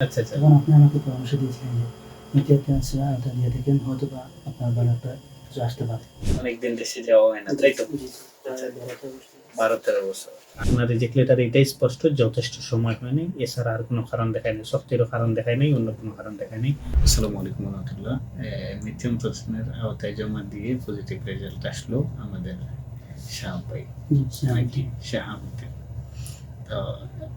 আচ্ছা আচ্ছা। তখন আপনি আমাকে পরামর্শ দিয়েছিলেন যে মেটিয়ার ক্যান্সার আওতা দিয়ে দেখেন হয়তো বা আপনার ভালো একটা কিছু আসতে পারে। অনেকদিন দেশে যাওয়া হয় না তাই তো। আচ্ছা। বারো তেরো বছর। বারো তেরো বছর আপনার রিজেক্ট লেটার এটাই স্পষ্ট যথেষ্ট সময় হয়নি। এছাড়া আর কোনো কারণ দেখায় নেই শক্তিরও কারণ দেখায় নেই অন্য কোনো কারণ দেখায় নেই। আসসালামু আলাইকুম রহমতুল্লাহ। মিথিয়ম প্রশ্নের আওতায় জমা দিয়ে পজিটিভ রেজাল্ট আসলো আমাদের শাহ ভাই জি, হ্যাঁ। নাকি শাহাবুদ্দিন তো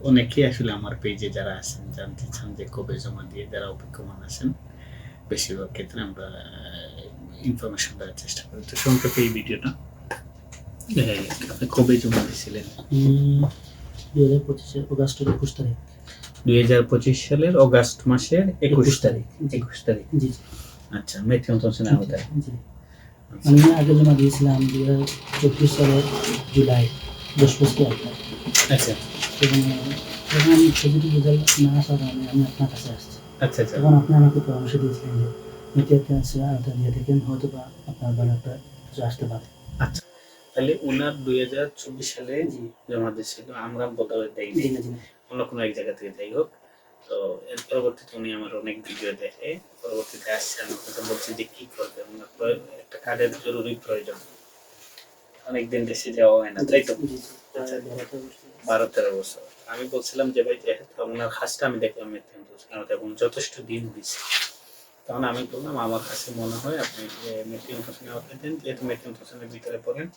অনেকেই আসলে আমার পেজে যারা আছেন জানতে চান যে কবে জমা দিয়ে যারা অপেক্ষমান আছেন বেশিরভাগ ক্ষেত্রে আমরা ইনফরমেশন দেওয়ার চেষ্টা করি। তো সংক্ষেপে এই ভিডিওটা। হ্যাঁ, আপনি কবে জমা দিয়েছিলেন? দুই হাজার পঁচিশের অগাস্টের একুশ তারিখ। দুই হাজার পঁচিশ সালের অগাস্ট মাসের একুশ তারিখ একুশ তারিখ। জি আচ্ছা আওতায়। আমি আগে জমা দিয়েছিলাম দুই হাজার চব্বিশ সালের জুলাই। দশ আচ্ছা। এবং যখন আমি পজিটিভ রেজাল্ট না আসার কারণে আমি আপনার কাছে আসছি। আচ্ছা আচ্ছা। তখন আপনি আমাকে পরামর্শ দিয়েছিলেন যে মেটিয়ার ক্যান্সার আওতা দিয়ে দেখেন হয়তো বা আপনার একটা কিছু আসতে পারে। আচ্ছা। তাহলে ওনার দুই হাজার চব্বিশ সালে জমা দিয়েছিল আমরা জি না অন্য কোনো এক জায়গা থেকে যাই হোক। তো এর পরবর্তীতে উনি আমার অনেক ভিডিও দেখে পরবর্তীতে আসছে। আমি বলছি যে কি করবে ওনার একটা কার্ডের জরুরি প্রয়োজন। অনেকদিন দেশে যাওয়া হয় না তাই তো? বারো তেরো বছর। আমি বলছিলাম যে ভাই যেহেতু ওনার খাসটা আমি দেখলাম তোষণের এবং যথেষ্ট দিন হয়েছে তখন আমি বললাম আমার কাছে মনে হয় আপনি তোষণের আওতায় দেন যেহেতু তোষণের ভিতরে পড়েন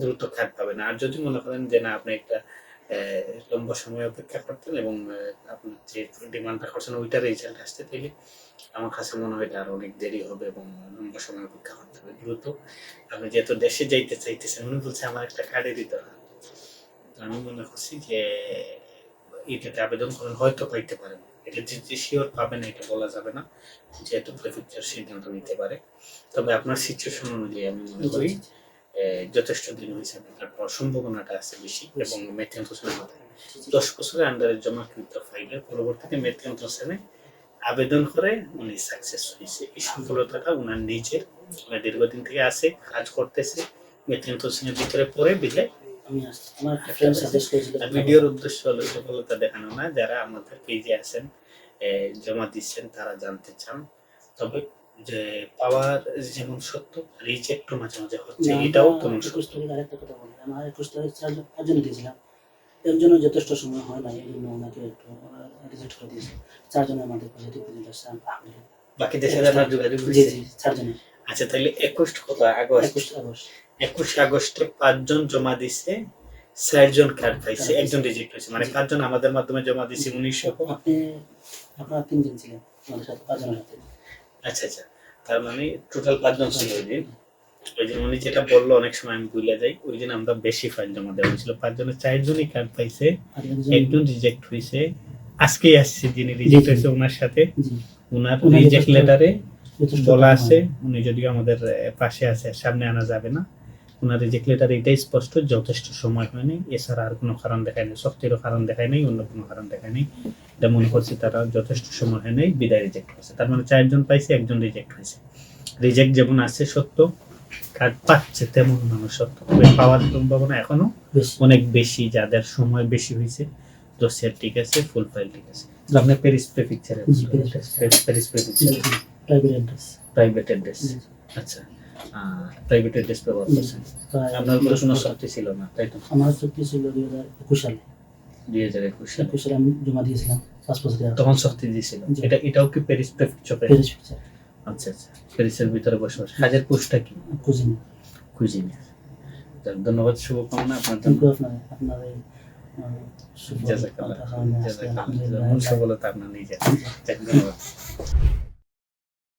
দ্রুত খাট পাবেন। আর যদি মনে করেন যে না আপনি একটা লম্বা সময় অপেক্ষা করতেন এবং যে ডিমান্ডটা করছেন ওইটার রেজাল্ট আসতে থেকে আমার কাছে মনে হয় এটা আরও অনেক দেরি হবে এবং লম্বা সময় অপেক্ষা করতে হবে দ্রুত। আপনি যেহেতু দেশে যাইতে চাইতেছেন উনি বলছে আমার একটা কার্ডে দিতে হবে। আমি মনে করছি যে এটাতে আবেদন করেন হয়তো পাইতে পারেন। এটা যে যে শিওর পাবেন এটা বলা যাবে না যেহেতু প্রেফেকচার সিদ্ধান্ত নিতে পারে। তবে আপনার সিচুয়েশন অনুযায়ী আমি মনে করি যথেষ্ট দিন হয়েছে পাওয়ার সম্ভাবনাটা আছে বেশি এবং মেথিয়ন হোসেনের মাথায় দশ বছরের আন্ডারে জমাকৃত ফাইলের পরবর্তীতে মেথিয়ন হোসেনে আবেদন করে উনি সাকসেস হয়েছে। এই সফলতাটা ওনার নিজের উনি দীর্ঘদিন থেকে আছে কাজ করতেছে। মেথিয়ন হোসেনের ভিতরে পড়ে আর ভিডিওর উদ্দেশ্য হলো সফলতা দেখানো না। যারা আমাদের পেজে আছেন জমা দিচ্ছেন তারা জানতে চান। তবে যে পাওয়ার যেমন সত্য রিজেক্ট মাঝে মাঝে হচ্ছে এটাও তেমন সত্য। আরেকটা কথা বলি আমার একুশ তারিখ চারজন দিয়েছিলাম। একজনের যথেষ্ট সময় হয় না এই জন্য ওনাকে একটু রিজেক্ট করে দিয়েছে। চারজনের আমাদের পজিটিভ রেজাল্ট আসছে আলহামদুলিল্লাহ বাকি দেশের আপনার যোগাযোগ জি জি চারজনের। আচ্ছা তাহলে একুশ কত? আগস্ট? একুশ আগস্ট। একুশ আগস্টে পাঁচজন জমা দিছে চারজন কার্ড পাইছে? একজন রিজেক্ট হয়েছে। মানে পাঁচজন আমাদের মাধ্যমে জমা দিছে উনিশশো। আপনি আপনারা তিনজন ছিলেন আমাদের সাথে পাঁচজনের সাথে। আচ্ছা আচ্ছা। তার মানে টোটাল পাঁচজন ছিল ওই দিন। ওই দিন উনি যেটা বলল অনেক সময় আমি ভুলে যাই ওই দিন আমরা বেশি ফাইল জমা দেওয়া হয়েছিল। পাঁচজনের চারজনই কার্ড পাইছে একজন রিজেক্ট হয়েছে আজকেই আসছে যিনি রিজেক্ট হয়েছে ওনার সাথে। ওনার রিজেক্ট লেটারে বলা আছে উনি যদিও আমাদের পাশে আছে সামনে আনা যাবে না। ওনার রিজেক্ট লেটার এটাই স্পষ্ট যথেষ্ট সময় হয়নি। এছাড়া আর কোনো কারণ দেখায় নেই শক্তিরও কারণ দেখায় নেই অন্য কোনো কারণ দেখায় নেই। এটা মনে করছি তারা যথেষ্ট সময় হয় নাই বিদায় রিজেক্ট হয়েছে। তার মানে চারজন পাইছে একজন রিজেক্ট হয়েছে। রিজেক্ট যেমন আছে সত্য কার্ড পাচ্ছে তেমন মানুষ সত্য। তবে পাওয়ার সম্ভাবনা এখনও অনেক বেশি যাদের সময় বেশি হয়েছে দোষের ঠিক আছে ফুল ফাইল ঠিক আছে। আপনি প্যারিস জি, Paris prefecture private address private address আচ্ছা। প্রাইভেট অ্যাড্রেস ব্যবহার করছেন আপনার কোনো শক্তি ছিল না তাই তো? আমার চুক্তি ছিল দুই হাজার একুশ সালে। দুই হাজার একুশ সালে। একুশ সালে আমি জমা দিয়েছিলাম পাঁচ বছর তখন শক্তি দিয়েছিল। এটা এটাও কি প্যারিস প্যারিস আচ্ছা আচ্ছা। প্যারিসের ভিতরে বসবাস কাজের পোস্টটা কি? কুজিন কুজিনে ধন্যবাদ শুভকামনা আপনার জন্য। আপনার জাজাকাল্লাহ। জাজাকাল্লাহ। সফলতা আপনার নিজের। ধন্যবাদ।